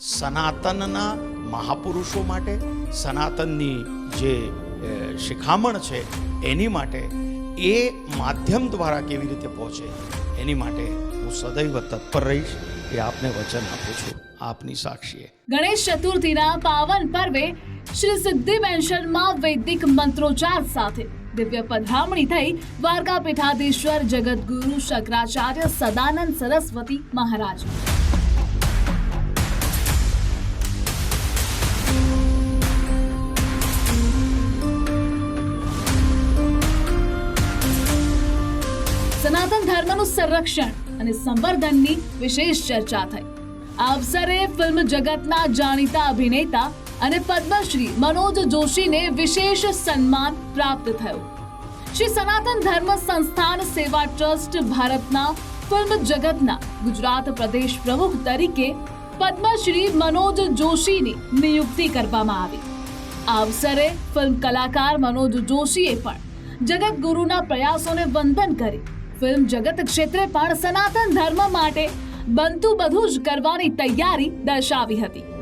સનાતનના મહાપુરુષો માટે, સનાતનની જે શિખામણ છે, એની માટે, એ માધ્યમ દ્વારા કેવી રીતે પહોંચે, એની માટે હું સદૈવ તત્પર રહીશ એ આપને વચન આપું છું, આપની સાક્ષીએ. ગણેશ ચતુર્થીના પાવન પર્વે શ્રી સિદ્ધિ મેન્શનમાં વૈદિક મંત્રોચ્ચાર સાથે દિવ્ય પધરામણી થઈ દ્વારકા પીઠાધીશ્વર જગતગુરુ શંકરાચાર્ય સદાનંદ સરસ્વતી મહારાજ. સનાતન ધર્મનું સંરક્ષણ અને સંવર્ધનની વિશેષ ચર્ચા થઈ. અવસરે ફિલ્મ જગતના જાણીતા અભિનેતા અને પદ્મશ્રી મનોજ જોશીને વિશેષ સન્માન પ્રાપ્ત થયું. શ્રી સનાતન ધર્મ સંસ્થાન સેવા ટ્રસ્ટ ભારતના ફિલ્મ જગતના ગુજરાત પ્રદેશ પ્રમુખ તરીકે પદ્મશ્રી મનોજ જોશીની નિયુક્તિ કરવામાં આવી. આ અવસરે ફિલ્મ કલાકાર મનોજ જોશીએ પણ જગત ગુરુના પ્રયાસોને વંદન કરી ફિલ્મ જગત ક્ષેત્રે પણ સનાતન ધર્મ માટે બનતું બધું જ કરવાની તૈયારી દર્શાવી હતી.